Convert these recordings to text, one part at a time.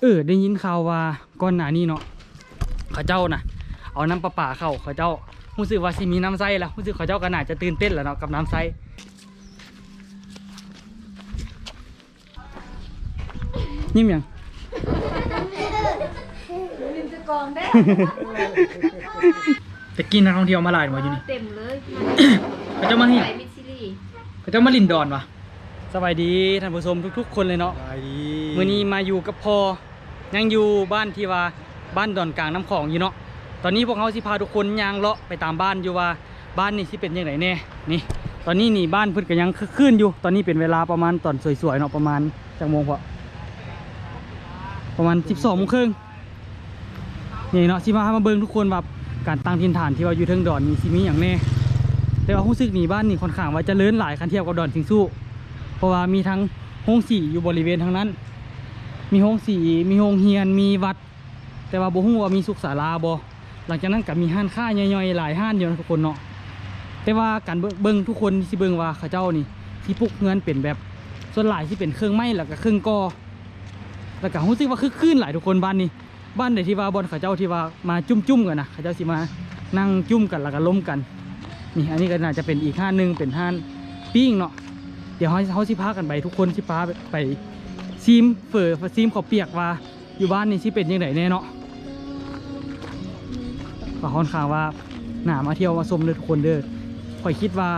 เออได้ยินข่าวว่าก่อนหน้านี้เนาะเขาเจ้าน่ะเอาน้ำประปาเข้าเขาเจ้ารู้สึกว่าสิมีน้ำใสแล้วรู้สึกเขาเจ้าก็น่าจะตื่นเต้นแล้วเนาะกับน้ำใสยิ้มยังลินจะกองได้ตะกี้นักท่องเที่ยวมาหลายมาอยู่นี่เต็มเลยเขาเจ้ามาหินไปมิดซิลี่เขาเจ้ามาลินดอนวะสบายดีท่านผู้ชมทุก ๆ คนเลยเนาะได้ดี มื่อนี้มาอยู่กับพอยังอยู่บ้านที่ว่าบ้านดอนกลางน้ำของอยู่เนาะตอนนี้พวกเขาสิพาทุกคนยางเลาะไปตามบ้านอยู่ว่าบ้านนี่สิเป็นยังไงแน่นี่ ตอนนี้นี่บ้านเพิ่นก็ยังคึกคืนอยู่ ตอนนี้เป็นเวลาประมาณตอนสวยๆเนาะประมาณจังโมงพอประมาณ 12โมงครึ่งนี่เนาะสิมามาเบิ่งทุกคนว่าการตั้งถิ่นฐานที่ว่าอยู่เทิงดอนนี่สิมีอย่างแน่แต่ว่ารู้สึกนี่บ้านนี่ค่อนข้างว่าจะเลื่อนหลายคันเทียบกับดอนสิงสู้เพราะว่ามีทั้งโฮงสี่อยู่บริเวณทางนั้น มีโฮงสีมีโฮงเฮียนมีวัด แต่ว่าบ่ฮู้ว่ามีสุขศาลาบ่หลังจากนั้นก็มีห้านค้าย่อยๆหลายห้านอยู่นะทุกคนเนาะแต่ว่าการเบิงทุกคนสิเบิงว่าเขาเจ้านี่ที่ปลุกเงินเป็นแบบส่วนหลายที่เป็นเครื่องไม้แล้วก็เครื่องกอแล้วก็รู้สึกว่าคึกคืนหลายทุกคนบ้านนี้ บ้านไหนที่ว่าบอนเขาเจ้าที่ว่ามาจุ่มๆกันนะเขาเจ้าสิมานั่งจุ่มกันแล้วก็ล้มกันนี่อันนี้ก็น่าจะเป็นอีกห้านหนึงเป็นห้านปิ้งเนาะเดี๋ยวเขาเขาสิพากันไปทุกคนสิพาไปไป ซีมเฟอซีมขาวเปียกว่า อยู่บ้านนี่สิเป็นยังไงแน่เนาะก็ค่อนข้างว่าหนามาเที่ยวมาชมเลยทุกคนเด้อข่อยคิดว่า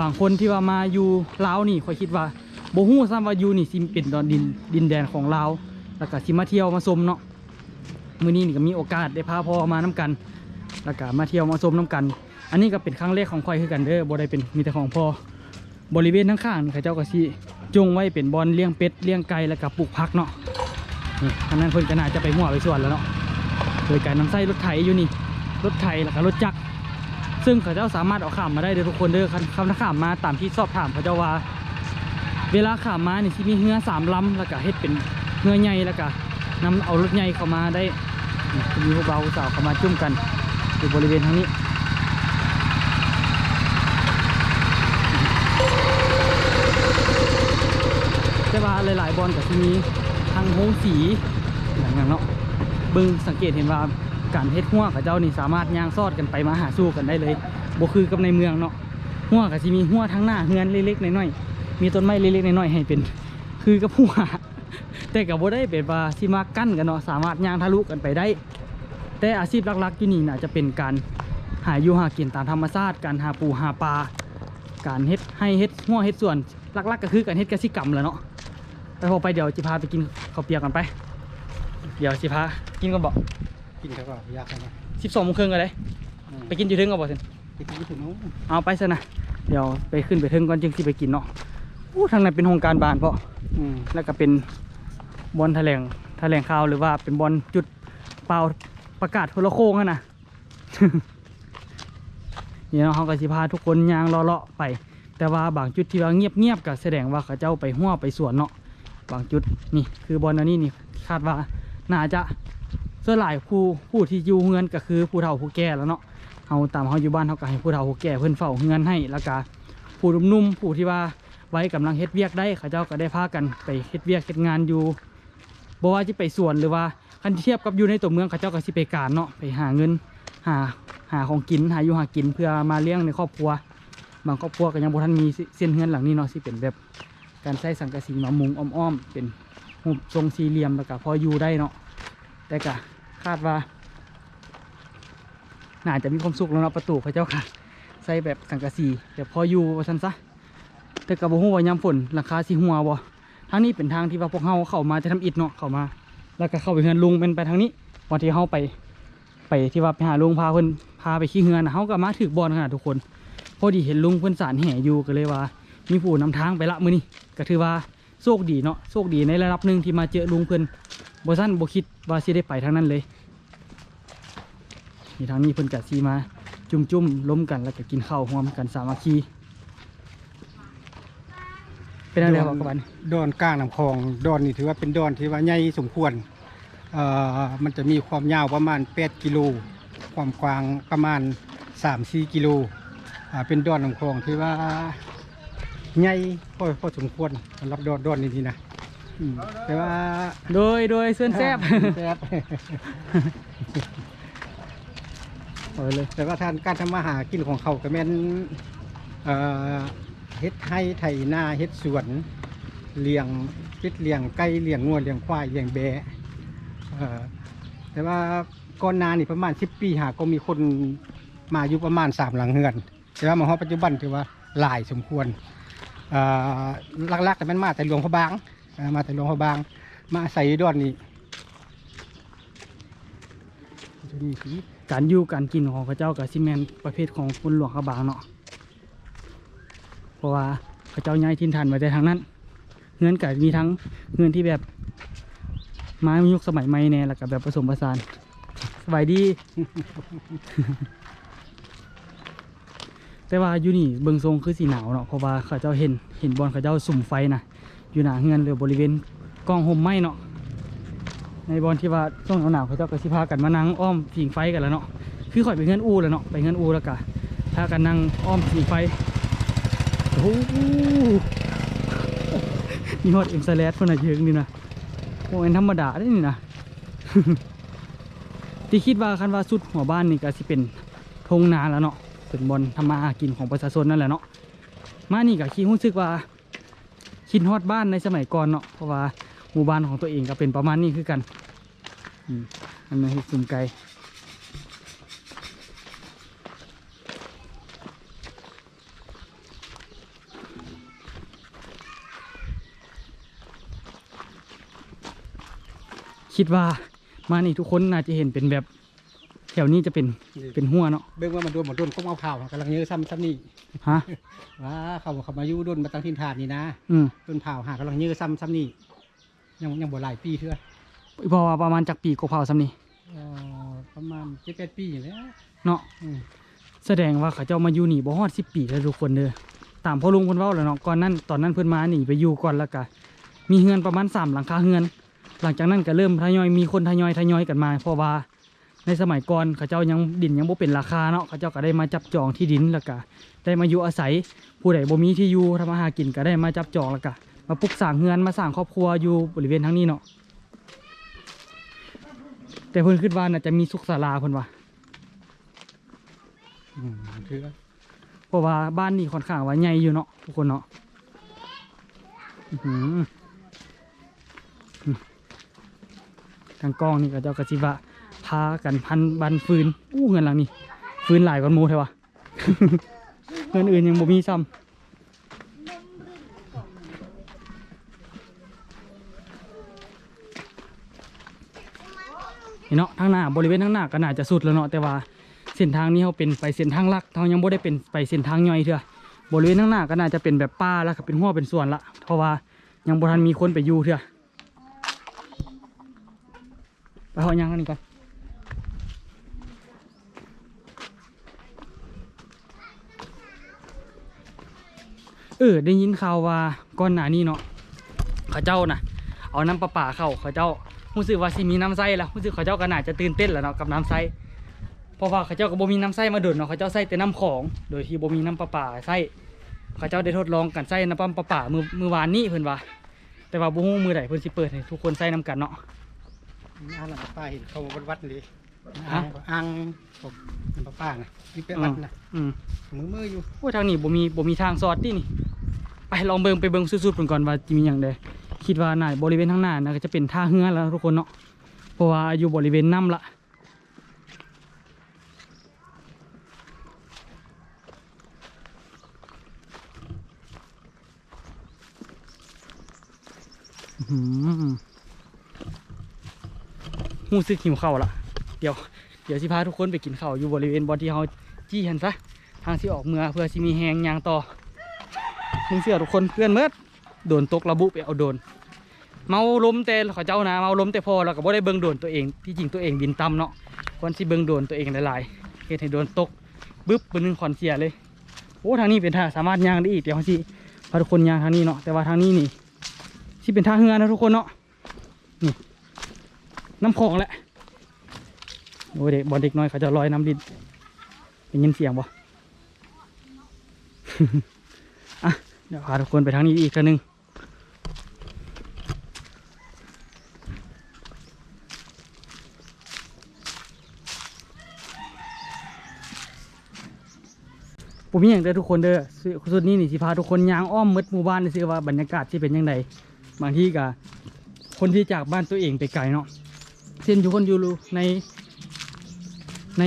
บางคนที่ว่ามาอยู่ลาวนี่ข่อยคิดว่าโบฮู้ซ้ำว่าอยู่นี่สิเป็นดอนดินดินแดนของลาวแล้วก็สิมาเที่ยวมาชมเนาะมื้อนี้นี่ก็มีโอกาสได้พาพ่อมาน้กันแล้วก็มาเที่ยวมาชมน้กัน อันนี้ก็เป็นครั้งแรกของข่อยคือกันเด้อบ่ได้เป็นมีแต่ของพ่อบริเวณทั้งข้างนี่เขาเจ้าก็สิ จงไว้เป็นบอลเลี้ยงเป็ดเลี้ยงไก่แล้วก็ปลูกผักเนาะนี่อันนั้นเพิ่นก็น่าจะไปหัวไปส่วนแล้วเนาะโดยการนำไส้รถไถอยู่นี่ รถไถแล้วก็รถจักรซึ่งเขาเจ้าสามารถเอาข้ามมาได้เด้อทุกคนเด้อคันคำถ้าข้ามมาตามที่สอบถามเขาเจ้าว่า เวลาข้ามมานี่สิมีเรือสามลำแล้วก็เฮ็ดเป็นเรือใหญ่แล้วก็นำเอารถใหญ่เข้ามาได้นี่จะมีพวกเบาสาวเข้ามาจุ่มกันอยู่บริเวณทางนี้ แต่ว่าหลายๆบอลกับที่นี้ทางโฮงสีอย่างนั้นเนาะเบิ่งสังเกตเห็นว่าการเฮ็ดหัวกับเจ้านี่สามารถย่างซอดกันไปมาหาสู้กันได้เลยบ่คือกับในเมืองเนาะหัวกับที่มีหัวทั้งหน้าเฮือนเล็กๆน้อยๆมีต้นไม้เล็กๆน้อยๆให้เป็น คือกับหัวแต่กับบ่ได้เป็นว่าสิมากั้นกันเนาะสามารถย่างทะลุกันไปได้ แต่อาชีพหลักๆอยู่นี่น่าจะเป็นการหาอยู่หากินตามธรรมชาติการหาปูหาปลาการเฮ็ดให้เฮ็ดหัวเฮ็ดส่วนหลักๆก็คือการเฮ็ดกสิกรรมแหล้วเนาะ ไปพอไปเดี๋ยวจิพาไปกินข้าวเปียกกันไป เดี๋ยวจิพากินกันบอกกินเขาก็ยากนะสิบสองโมงครึ่งกันเลยอืมไปกินอยู่ถึงกันบอกสินไปกินถึงนู้นเอาไปซะนะเดี๋ยวไปขึ้นไปถึงก่อนจึงที่ไปกินเนาะอู้ทางนั้นเป็นโครงการบานเพาะอืมแล้วก็เป็นบอลแถลงแถลงข่าวหรือว่าเป็นบอลจุดเป่าประกาศโทรโค้งอะนะนี่เนาะเขาก็สิพาทุกคนย่างเลาะๆไป แต่ว่าบางจุดที่ว่าเงียบๆก็แสดงว่าเขาเจ้าไปหัวไปสวนเนาะ บางจุดนี่คือบอลอันนี้นี่คาดว่าน่าจะส่วนหลายผู้ผู้ที่อยู่เฮือนก็คือผู้เฒ่าผู้แก่แล้วเนาะเฮาตามเฮาอยู่บ้านเฮาก็ให้ผู้เฒ่าผู้แก่เพิ่อนเฝ้าเฮือนให้แล้วก็ผู้นุ่มๆผู้ที่ว่าไว้กำลังเฮ็ดเวียกได้เขาเจ้าก็ได้พากันไปเฮ็ดเวียกเฮ็ดงานอยู่บ่ว่าจะไปสวนหรือว่าคันเทียบกับอยู่ในตัวเมืองเขาเจ้าก็สิไปการเนาะไปหาเงินหาหาของกินหาอยู่หากินเพื่อมาเลี้ยงในครอบครัว บางครอบครัวก็ยังบ่ทันมีเส้นเฮือนหลังนี้เนาะสิเป็นแบบ การใช้สังกะสีมามุงอ้อมๆเป็นรูปทรงสี่เหลี่ยมแล้วก็พออยู่ได้เนาะแต่ก็คาดว่าน่าจะมีความสุขแล้วเนาะประตูเขาเจ้าค่ะ ใส่แบบสังกะสีแต่พออยู่ว่าซั่นซะแต่กับบ่ฮู้ว่ายามฝนหลังคาสิหัวบ่ทางนี้เป็นทางที่ว่าพวกเฮาเข้ามาจะทำอิฐเนาะเข้ามา แล้วก็เข้าไปเฮือนลุงเป็นไปทางนี้วันที่เฮาไปไปที่ว่าไปหาลุงพาเพิ่นพาไปขี้เฮือนนะเฮาก็มาถึกบอลขนาดทุกคน พอดีเห็นลุงเพิ่นสารแห่อยู่ก็เลยว่า มีผู้นำทางไปละมือนี้ก็ถือว่าโชคดีเนาะโชคดีในระดับหนึ่งที่มาเจอลุงเพิ่อนบ่ซั่นบ่คิดว่าสิได้ไปทางนั้นเลยนี่ทางนี้เพิ่อนก็สิมา จุ่มๆล้มกันแล้วก็กินข้าวร่วมกันสามัคคีเป็นอะไรบอกกับบัดนดอนกลางลำคลองดอนนี่ถือว่าเป็นดอนที่ว่าใหญ่สมควรเอ่อมันจะมีความยาวประมาณ8กิโลความกว้างประมาณ3-4กิโลเป็นดอนลำคลองที่ว่า ใหญ่พอพอสมควรสำหรับดอนดอนนี้นะอืมแต่ว่าโดยโดยเสื้อนแซบแซ่บเอาเลยแต่ว่าทานการทำมาหากินของเขาก็แม่นเอ่อเฮ็ดให้ไถนาเฮ็ดสวนเลี้ยงเป็ดเลี้ยงไก่เลี้ยงงัวเลี้ยงควายเลี้ยงแบะเอ่อแต่ว่าก่อนหนานี่ประมาณ10ปีหาก็มีคนมาอยู่ประมาณสามหลังเฮือน แต่ว่ามาฮอดปัจจุบันถือว่าหลายสมควรเอ่อห ลักๆแต่มันมาแต่หลวงพระบางมาแต่หลวงพระบาง มาอาศัยดอนนี้จะมีสีการอยู่การกินของเขาเจ้ากับซีเมนประเภทของคนหลวงเขาบางเนาะเพราะว่าเขาเจ้าย้ายถิ่นฐานมาแต่ทางนั้นเงินกับมีทั้งเงินที่แบบไม้ยุคสมัยใหม่แน่แล้วกับแบบผสมผสานสบายดี แต่ว่าอยู่นี่เบิงทรงคือสีหนาวเนาะเพราะว่าเขาเจ้าเห็นเห็นบอลเขาเจ้าสุ่มไฟนะอยู่หนาเฮือนหรือบริเวณกองห่มไหมเนาะในบอลที่ว่าช่วงหนาวๆเขาเจ้าก็สิพากันมานั่งอ้อมผิงไฟกันแล้วเนาะคือข่อยไปเฮือนอูแล้วเนาะไปเฮือนอูแล้วก็พากันนั่งอ้อมผิงไฟโอ้โหมีฮอดเอ็มสแลดคนน่ะเยอะนี่นะโอ้ยธรรมดาได้นี่นะที่คิดว่าคันว่าสุดหัวบ้านนี่ก็สิเป็นทงนาแล้วเนาะ เป็นบอลทำมาหากินของประชาชนนั่นแหละเนาะมานี่ก็คิดรู้สึกว่าคิดฮอดบ้านในสมัยก่อนเนาะเพราะว่าหมู่บ้านของตัวเองก็เป็นประมาณนี้คือกันอันนี้สุ่มไก่คิดว่ามานี่ทุกคนน่าจะเห็นเป็นแบบ วนี้จะเป็นเป็นหัวเนาะเบิ่งว่ามันโดนมันโดนก็เอาเผาวกำลังเยอะซ้ำซ้ำนี่ฮะว่าเขาเขามาอยู่โดนมาตั้งทินฐานนี่นะอืมโดนเผาวหากำลังเยอะซ้ำซ้ำนี่ยังยังบ่หลายปีเท่าเพอว่าประมาณจากปีกว่าเผาซ้ำนี่เอ่อประมาณเจ็ดแปดปีอย่างนี้เนาะอืมแสดงว่าเขาเจ้ามาอยู่นี่บ่ฮอดสิปีแล้วทุกคนเด้อตามพ่อลุงเพิ่นเว้าแล้วเนาะก่อนนั้นตอนนั้นเพิ่นมาหนีไปอยู่ก่อนแล้วก็มีเฮือนประมาณ3หลังคาเฮือน หลังจากนั้นก็เริ่มทยอยมีคนทยอยทยอยกันมาเพราะว่า ในสมัยก่อนเขาเจ้ายังดินยังบ่เป็นราคาเนาะเขาเจ้าก็ได้มาจับจองที่ดินแล้วก็ได้มาอยู่อาศัยผู้ใดบ่มีที่อยู่ทำมาหากินก็ได้มาจับจองแล้วก็มาปลูกสร้างเฮือนมาสร้างครอบครัวอยู่บริเวณทั้งนี้เนาะแต่เพิ่นคิดว่าน่าจะมีสุขศาลาเพิ่นว่าอืมเถือเพราะว่าบ้านนี่ค่อนข้างว่าใหญ่อยู่เนาะทุกคนเนาะอื้อหืออืมทางกล้องนี่ก็เจ้ากระจิบะ พากันพันบันฟืนอู้เงินหลังนี่ฟืนหลายกว่าหมูเทวะเงินอื่นยังบ่มีซ้ำเนาะทางหน้าบริเวณทางหน้าก็น่าจะสุดแล้วเนาะแต่ว่าเส้นทางนี้เขาเป็นไปเส้นทางลักเขายังบ่ได้เป็นไปเส้นทางย่อยเถอะบริเวณข้างหน้าก็น่าจะเป็นแบบป่าแล้วก็เป็นหัวเป็นส่วนละเพราะว่ายังบ่ทันมีคนไปอยู่เถอะไปเอยังอันนี้ก่อน เออได้ยินข่าวว่าก่อนหน้านี้เนาะเขาเจ้าน่ะเอาน้ำประปาเข้าเขาเจ้ารู้สึกว่าสิมีน้ำใสแล้วรู้สึกเขาเจ้าก็น่าจะตื่นเต้นแล้วเนาะกับน้ำใสเพราะว่าเขาเจ้าก็บ่มีน้ำไส้มาดุนเนาะเขาเจ้าใส่แต่น้ำของ โดยที่บ่มีน้ำประปาใส่เขาเจ้าได้ทดลองกันใส่น้ำประปามือมือวานนี้เพิ่นว่า แต่ว่าบ่ฮู้มือใดเพิ่นสิเปิดให้ทุกคนใส่น้ำกันเนาะอ่างหลังป้าเห็นเขาวัดวัดเลยฮะอ่างผมน้ำป้านะนี่เป็นวัดนะอืมมือมืออยู่โอ้ทางนี้บ่มีบ่มีทางสอดตินี่ ไปลองเบิ่งไปเบิ่งสุดๆเพิ่นก่อนว่าสิมีหยังใดคิดว่าน่าบริเวณข้างหน้าน่าจะเป็นท่าเรือแล้วทุกคนเนาะเพราะว่าอยู่บริเวณน้ำละหือรู้สึกหิวข้าวละเดี๋ยว เดี๋ยวสิพาทุกคนไปกินข้าวอยู่บริเวณบอนที่เขาจี้หันซะทางที่ออกเมือเพื่อสิมีแหงยางต่อ มึงเสือทุกคนเพื่อนเมื่อโดนตกระบุไปเอาโดน เมาล้มแต่ขาเจ้านะเมาล้มแต่พอเราก็บ่ได้เบิ่งโดนตัวเองที่จริงตัวเองบินต่ำเนาะคนที่เบิ่งโดนตัวเองหลายๆเหตุให้โดนตกบึ๊บเป็นหนึ่งขอนเสียเลยโอ้ทางนี้เป็นท่าสามารถย่างได้อีกเดี๋ยวสิพาทุกคนย่างทางนี้เนาะแต่ว่าทางนี้นี่ที่เป็นท่าเฮือนะทุกคนเนาะนี่น้ำคลองแหละโอ้เด็กบอลเด็กน้อยเขาจะลอยน้ำดินเป็นยินเสียงบ่อะ เดี๋ยวพาทุกคนไปทางนี้อีกครั้งนึงผมมีอย่างเด้อทุกคนเด้อสุดนี้นี่สิพาทุกคนยางอ้อมมืดหมู่บ้านเลยสิว่าบรรยากาศที่เป็นยังไงบางที่กับคนที่จากบ้านตัวเองไปไกลเนาะเช่นทุกคนอยู่ในใน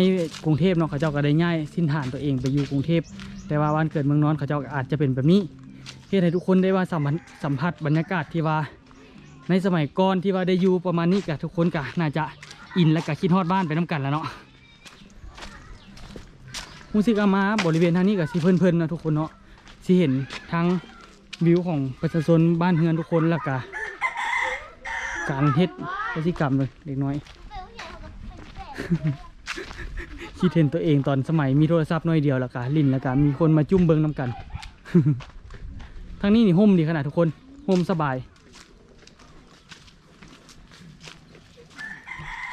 กรุงเทพเนาะเขาเจ้าก็ได้ง่ายสิ้นฐานตัวเองไปอยู่กรุงเทพแต่ว่าวันเกิดเมืองนอนเขาเจ้าอาจจะเป็นแบบนี้ เพื่อให้ทุกคนได้ว่าสัมผัสสัมผัสบรรยากาศที่ว่า ในสมัยก่อนที่ว่าได้อยู่ประมาณนี้กับทุกคนก็น่าจะอินและก็คิดฮอดบ้านไปน้กันแล้วเนาะมูสิกอามาบริเวณทางนี้ก็สิเพลินๆนะทุกคนเนาะสิเห็นทั้งวิวของประชาชนบ้านเฮือนทุกคนแล้วก็การเฮ็ดกิกรรมเลยเล็กน้อย คิดเห็นตัวเองตอนสมัยมีโทรศัพท์น้อยเดียวแล้วก็ลิ้นแล้วก็มีคนมาจุ่มเบิงน้ำกัน ทางนี้นี่ห่มดีขนาดทุกคนห่มสบาย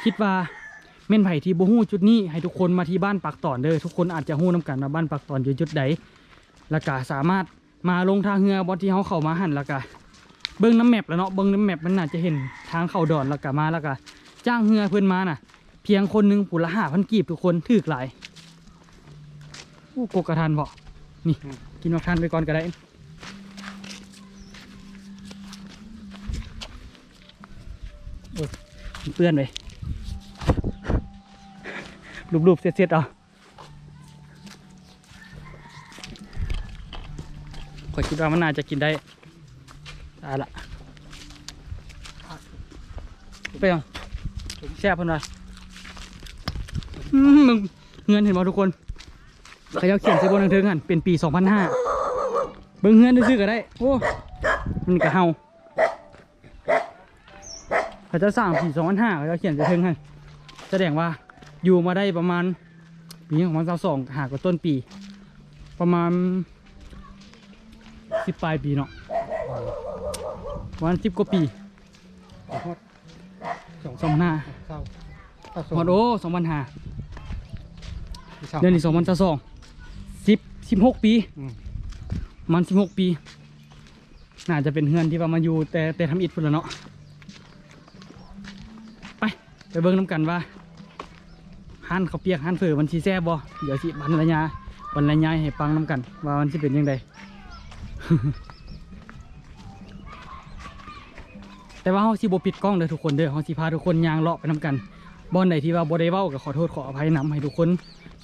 คิดว่าเม่นไผ่ที่บ่ฮู้จุดนี้ให้ทุกคนมาที่บ้านปักตอนเด้อทุกคนอาจจะฮู้น้กันว่าบ้านปักตอนอยู่จุดใดล้วก็สามารถมาลงทางเรือบอที่เขาเข้ามาหันล้วก็เบิ้งน้ำแมปแล้วเนาะเบิ้งน้ำแมปมันน่าจะเห็นทางเข้าดอนล้วก็มาล้วก็จ้างเรือเพื่อนมาน่ะ เพียงคนหนึ่งปุละห้าพันกีบทุกคนถือกหลายโอ้โกกระทันพอนี่กินมักทันไปก่อนก็ได้ เปื้อนเลยรูปๆเสียดๆเอาขอยคิดว่ามันน่าจะกินได้ได้ละไปยังแซ่บเพิ่นว่าอืมมึงเงินเห็นบ่ทุกคนเขาจะเขียนใส่บนหนังเทิงหันเป็นปี 2005เบิ่งเงินซื้อก็ได้ โอ้ มันก็เฮา เขาจะสร้างปี2005เขาจะเขียนใส่เทิงหันแสดงว่าอยู่มาได้ประมาณ ปีของมันสองหากว่าต้นปี ประมาณสิบปลายปีเนาะประมาณสิบกว่าปีสองสองพันห้าเศร้าฮอดโอ้สองพันห้าเดือนนี้สองพันสองสิบสิบหกปีมมันสิบหกปี น่าจะเป็นเฮือนที่ว่ามาอยู่แต่แต่ทำอิฐพุ่นละเนาะ ไปเบิ่งน้ำกันว่าฮั่นเขาเปียกฮั่นเฟือมันชีแซ่บบ่เดี๋ยวสิบรรยายบรรยายให้ฟังน้ำกัน ว่ามันสิเป็นยังไงแต่ว่าเฮาสิบ่ปิดกล้องเด้อทุกคนเด้อเฮาสิพาทุกคนย่างเลาะไปน้ำกันบ่อนใดที่ว่าบ่ได้เว้าก็ขอโทษขออภัยนำให้ทุกคน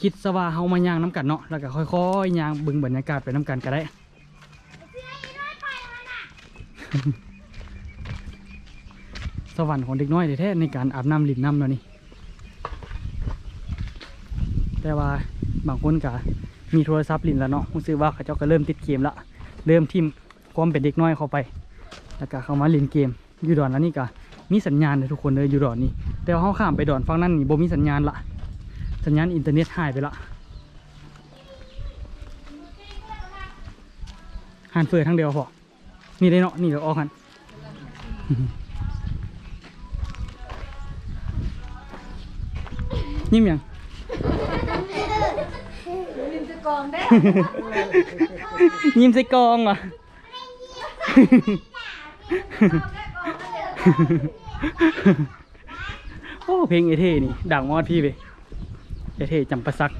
คิดซะว่าเฮามาย่างน้ำกันเนาะแล้วก็ค่อยๆย่างเบิ่งบรรยากาศไปน้ำกันก็ได้ สวรรค์ของเด็กน้อยแท้ในการอาบน้ำลินน้ำเนาะนี่ แต่ว่าบางคนก็มีโทรศัพท์ลินแล้วเนาะรู้สึกว่าเขาเจ้าก็เริ่มติดเกมละ เริ่มทิมความเป็นเด็กน้อยเข้าไป แล้วก็เข้ามาเล่นเกม อยู่ดอนแล้วนี่ก็มีสัญญาณเลยทุกคนเลยอยู่ดอนนี่ แต่ว่าเขาข้ามไปดอนฝั่งนั้นนี่บ่มีสัญญาณละ สัญญาณอินเทอร์เน็ตหายไปละหันเฟอร์ทั้งเดียวพอนี่ได้เนาะ นี่เดี๋ยวออกหัน ยิ้มยังลินจะกองได้ยิ้มใส่กองอะโอ้เพลงเอเท่นี่ดังมอดพี่ไปเอเท่จำปาสัก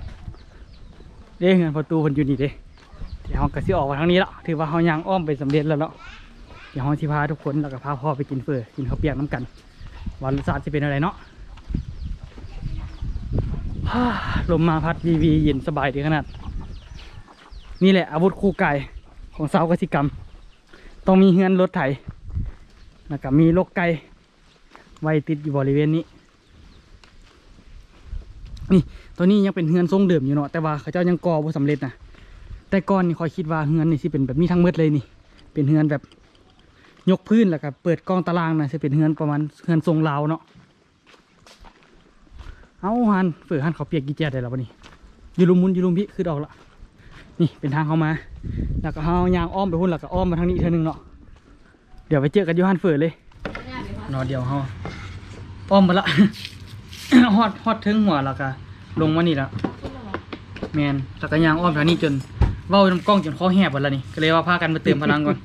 เด้เงินประตูมันอยู่นี่เด้เดี๋ยวเราก็สิออกมาทางนี้ละถือว่าเรายังอ้อมไปสำเร็จแล้วเนาะเดี๋ยวเราสิพาทุกคนแล้วก็พาพ่อไปกินเฟอกินข้าวเปียกน้ำกันวันรสชาติจะเป็นอะไรเนาะฮ่า ลมมาพัดวีวีเย็นสบายดีขนาด นี่แหละอาวุธคู่กายของสาวกสิกรรม ต้องมีเฮือนรถไถแล้วก็มีโลกไก่ไว้ติดอยู่บริเวณนี้ นี่ตัวนี้ยังเป็นเฮือนทรงเดิมอยู่เนาะแต่ว่าเขาเจ้ายังก่อบ่สำเร็จนะแต่ก่อนนี่คอยคิดว่าเฮือนนี่สิเป็นแบบนี้ทั้งหมดเลยนี่ เป็นเฮือนแบบยกพื้นแล้วก็เปิดกล้องตารางนะสิเป็นเฮือนประมาณเฮือนทรงลาวเนาะ เอาหันเฟือหันเขาเปียกกี่แจ๊ดได้แล้ววะนี่อยูรุมมุนอยูรุมพี่คือดอกละนี่เป็นทางเขามา แล้วก็เฮายางอ้อมไปพุ่นแล้วก็อ้อมมาทางนี้อีกเท่านึงเนาะเดี๋ยวไปเจอกันอยูหันเฟือเลยนอเดียวเฮาอ้อมมาละฮอดฮอดถึงหัวแล้วก็ลงมานี่ละแมนแล้วก็ยางอ้อมทางนี้จนเว้าน้ำกล้องจนคอแหบหมดแล้วนี่ก็เลยว่าพากันมาเติมพลังก่อน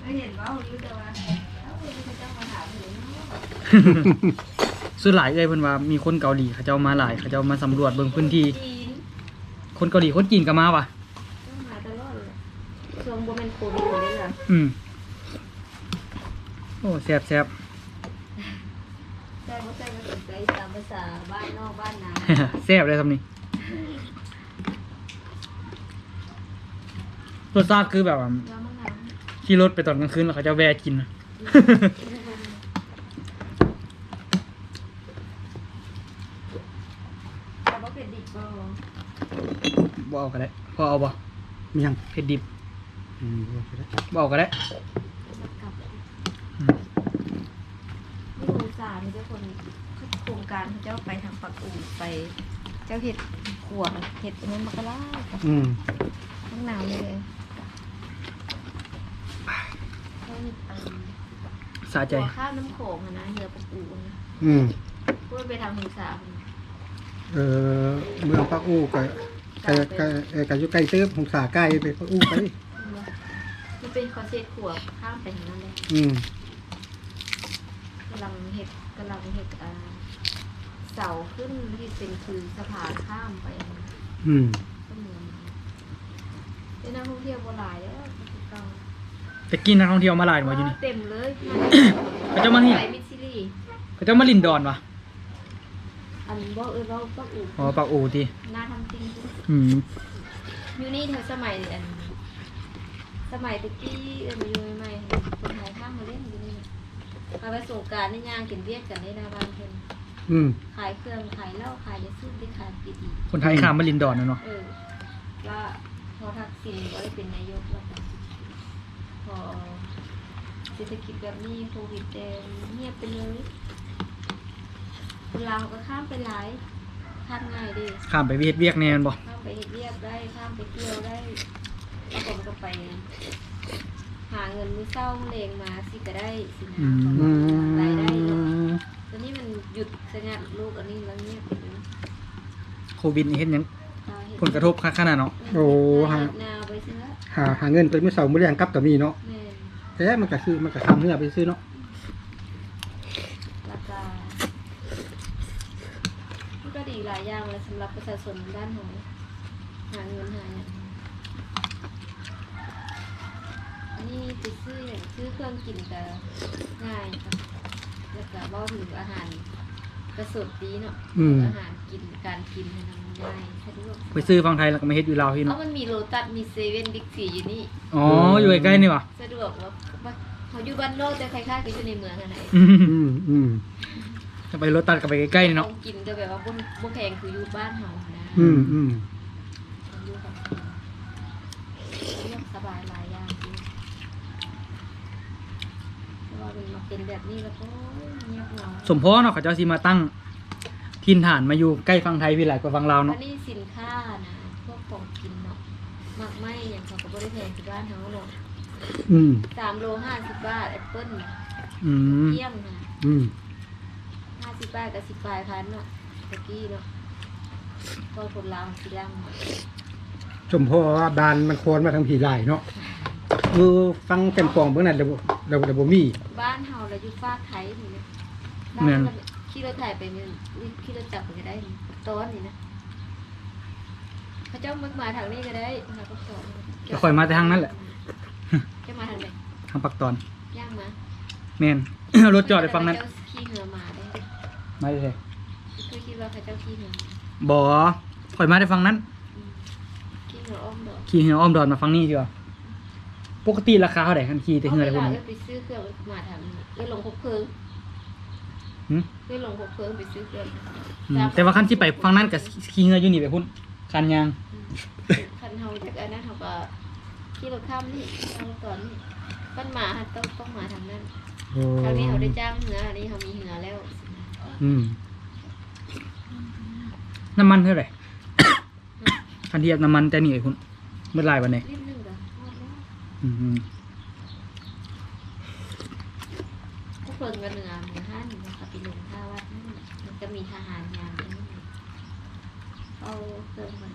ไม่เห็นว่าคนนี้จะมาแล้วคนนี้จะมาถามถึง ส่วนหลายเอ้ยเพิ่นว่ามีคนเกาหลีเขาเจ้ามาหลายเขาเจ้ามาสำรวจเบิ่งพื้นที่จีนคนเกาหลีคนจีนก็มาว่ะ ต้องมาตลอดเลยช่วงบ่แม่นโควิดบ่ได้ล่ะอืมโอ้แซ่บแซ่บแต่บ่ใช่ว่าสนใจตามภาษาบ้านนอกบ้านนาแซ่บเลยทำนี่รสชาติคือแบบว่าแล้วมะนาวขี่รถไปตอนกลางคืนแล้วเขาจะแวะกินนะแต่บ่เป็นดิบบ่ บ่ เอาก็ได้พอเอาบ่มียังเผ็ดดิบอืมโอเคได้บ่เอาก็ได้มันกลับอืมนี่อุตส่าห์มีเจ้าคนโครงการเขาเจ้าไปทางปักอู่ไป เจ้าเห็ดขวเห็ดอันนั้นมะกะลากับอืมข้างหนาวเลยเขาเห็ดอันสะใจตัวข้าวน้ำโขงอะนะเรือปักอู่นะอืม พูดไปทางหูสาพุ่นเออเมืองปักอู้ก็ ก็ก็เออก็อยู่ใกล้เติบของสาใกล้ไปปักอู้ไป มันเป็นคอนเซ็ปต์ขวบข้ามไปทางนั้นเลยอืมกำลังเห็ดกำลังเห็ดอ่าเสาขึ้นที่เป็นคือสะพานข้ามไปอืมก็เหมือนเป็นนักท่องเที่ยวโบราณแล้วเก่าแต่กินนักท่องเที่ยวมาหลายหมดอยู่นี่ เต็มเลยเขาเจ้ามานี่ไปมิสซิลีเขาเจ้ามาลินดอนวะ อันว่าเออเราปักอู่อ๋อปากอูทีหน้าทำจริงอืมอยู่นี่เธอสมัยอันสมัยตะกี้เออมาอยู่ใหม่ๆคนไทยข้ามมาเล่นอยู่นี่มาไปสงกรารในย่างกินเรียกกันในหนาบ้านเพิ่นอืมขายเครื่องขายเหล้าขายยาสูบที่ขายปีดีคนไทยข้ามมาลินดอนนะเนาะเออว่าพอทักษิณก็ได้เป็นนายกแล้วกันพอเศรษฐกิจแบบนี้โควิดแดงเงียบไปเลย คนลาวก็ข้ามไปหลายข้ามง่ายดิข้ามไปเวียดเวียกแนนบ่ข้ามไปเฮ็ดเรียบได้ข้ามไปเที่ยวได้แล้วผมก็ไป หาเงินมื้อเช้าเลงมาสิก็ได้สินะอืมรายได้เนาะตอนนี้มันหยุดสงัดลูกอันนี้แล้วเงียบไปเลยโควิดนี่เห็นหยังตาเห็นผลกระทบขนาดเนาะโอ้ฮะนาวไปซื้อหาหาเงินไปเมื่อเสาร์มื้อแรงกลับก็มีเนาะแม่นแต่มันก็คือมันก็ทำเนื้อไปซื้อเนาะ ราคามันก็ดี หลายอย่างเลยสำหรับประชาชนด้านหอยหาเงินหาอย่างอันนี้ติดซื้ออย่างซื้อเครื่องกินก็ง่ายครับแล้วก็บ่ถึงอาหารกระสดดีเนาะอืม อาหารกินการกินเนี่ยมันง่ายสะดวกไปซื้อฟังไทยแล้วก็มาเฮ็ดอยู่ลาวพี่เพเนาะราะมันมีโลตัสมีเซเว่นบิ๊กซีอยู่นี่ อ๋ออยู่ใกล้ๆนี่ว่ะสะดวกว่าว่าเขาอยู่บ้านนอกแต่ใครค่าก็อยู่ในเมืองอะไหนอืมอืมอืม จะไปรถตัดกับไปใกล้ๆนี่เนาะของกินก็แบบว่าบนบนแพงคืออยู่บ้านเฮานะอืมอืมของอยู่ของกินเรื่องสบายหลายอย่างจริงแต่ว่ามันมาเป็นแบบนี้แล้วก็เงียบเหงาสมพรเนาะเขาเจ้าสิมาตั้งทินฐานมาอยู่ใกล้ฟังไทยพี่หลายกว่าฟังลาวอัเนาะ นนี้สินค้านะพวกของกินเนาะมากไม่อย่างเขาก็บริแพงที่บ้านเฮาเนาะอืม สามโลห้าสิบบาทแอปเปิ้ลอืมเที่ยงนะอืมห้า สิบบาทกับสิบปลายพันเนาะตะกี้เนาะก็คนลาวสิลังเนาะชมพ่อว่าบานมันโคนมาทางผีหลายเนาะเออฟังแจ่มฟองเบื้องนั้นเดี๋ยวบ่เดี๋ยวเดี๋ยวบ่มีบ้านเฮาแล้วอยู่ฟากไทยนี่นะแม่นบ้านขี่รถถ่ายไปเนี่ยขี่รถจักรไปก็ได้นี่ต้นนี่นะพระเจ้ามึกมาทางนี้ก็ได้มาก็สอนก็ค่อยมาแต่ทางนั้นแหละ จะมาทางไหนทางปักตอนย่างมา แม่น รถจอดไปฟังนั้นพระเจ้าขี่เหือมาได้ มาเลยเคยคิดว่าพระเจ้าขี่เหือมาบ่ข่อยมาได้ฟังนั้นอืมขี่เหืออ้อมดอกขี่เหืออ้อมดอนมาฟังนี่ดีกว่าปกติราคาเท่าไหร่คันขี่แต่เหือได้เวพุ่นลานี่เอ้ยไปซื้อเครื่องมาทางนี้เอ้ยลงคบเพลิงหึเอ้ยลงคบเพลิงไปซื้อเครื่องอืมแต่ว่าคันที่ไปฟังนั้นกับขี่เหืออยู่นี่ไปพุ่นคันยางคันเฮาจากอันนั้นเฮาก็ขี่รถข้ามนี่ทางก่อนนี่บ้านหมาต้องต้องมาทางนั้น โอ้ทางนี้เขาได้จ้างเหืออันนี้เขามีเหือแล้ว อืม น้ำมันเท่าไหร่ คันเทียบน้ำมันแต่นี่ไอ้พุ่นเมื่อไรวันไหนนิดนึงก็หมดแล้วอืมก็เพิ่นกันเนื้อเนื้อห้าหนึ่งนะคะไปลงท่าวัดนั่นน่ะมันจะมีทหารยามตรงนี้เอาเครื่องมัน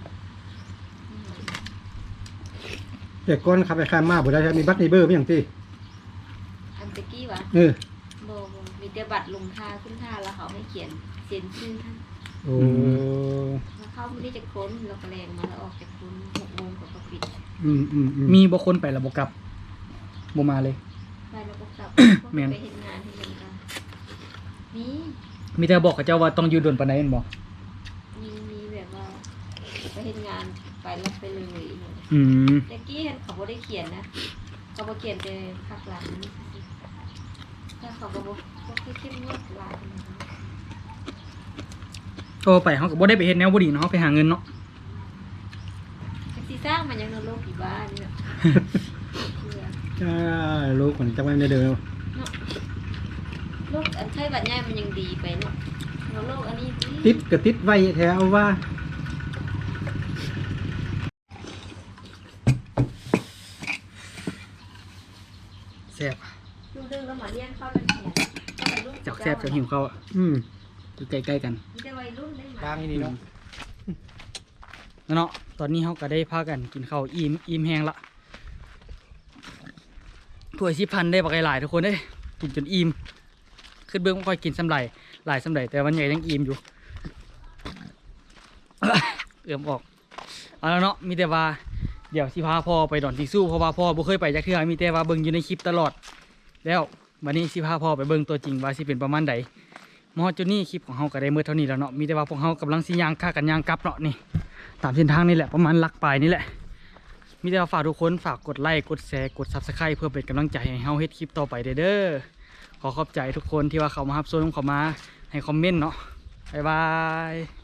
แต่ก่อนขับไปข้ามมาบ่ได้ใช่มีบัตรในเบอร์ไมีหยังติอันตะกี้วะเออ แต่บัตรลงท่าขึ้นท่าแล้วเขาให้เขียนเซ็นชื่อท่านโอ้แล้วเข้าเข้าไม่ได้จะค้นเราก็แรงมาแล้วออกจากค้นหกโมงก็ก็ปิดอืมอืมอืมมีบ่คนไปแล้วบ่กลับบ่มาเลย ไปแล้วก็กลับแม่น ไปเห็นงานที่เห็นกันมีมีแต่บอกกับเจ้าว่าต้องอยู่โดนปานใดแม่นบ่มีมีแบบว่าไปเห็นงานไปแล้วไปเลย อืมเมื่อกี้เห็นเขาบ่ได้เขียนนะเขาบ่เขียนแต่ภาคหลังนี่ถ้า เขาบ่บ่บ่คือเข้มงวดหลายขนาดนั้นโทรไปเฮาก็บ่ได้ไปเฮ็ดแนวบ่ดีเนาะเฮาไปหาเงินเนาะจักสิสร้างมันยังนรกอีบ้านนี่น่ะเพื่ออ่าลูกคนจะไม่ได้เดินเนาะโรคอันไข้หวัดใหญ่มันยังดีไปเนาะแล้วโรคอันนี้ติดก็ติดไว้แถวว่า แซ่บ ลูกดึงแล้วหมาเลี้ยงเข้ากันแขนเข้าไปลู กเจ้าแซ่บเจ้าหิวข้าวอะอืมอยู่ใกล้ๆกัน มีแต่วัยรุ่นได้หมาทางนี้เนาะแล้วเนาะ ตอนนี้เขาก็ได้พากันกินข้าวอิ่มอิ่มแห้งละถ้วยสิพันได้บักหลายๆทุกคนเด้ยกินจนอิ่ม ขึ้นเบื้องไม่ค่อยกินสำไรหลายสำไรแต่วันใหญ่ยังอิ่มอยู่ เอื้อมออก เอาแล้วเนาะ มีแต่ว่า เดี๋ยวสิพาพ่อไปดอนทิสู้เพราะว่าพ่อบ่เคยไปจักเทื่อมีแต่ว่าเบิ่งอยู่ในคลิปตลอด แล้ว วันนี้สิพาพ่อไปเบิ่งตัวจริงว่าสิเป็นประมาณใดมอดจุดนี้คลิปของเฮาก็ได้เมื่อเท่านี้แล้วเนาะมีแต่ว่าพวกเฮากำลังสิยางค่ากันยางกลับเนาะนี่ตามเส้นทางนี่แหละประมาณลักปลายนี่แหละ มีแต่ว่าฝากทุกคนฝากกดไลค์กดแชร์กดซับสไครต์เพื่อเป็นกำลังใจให้เฮาเฮ็ดคลิปต่อไปเด้อขอขอบใจทุกคนที่ว่าเขามารับชมเขามาให้คอมเมนต์เนาะบ๊ายบาย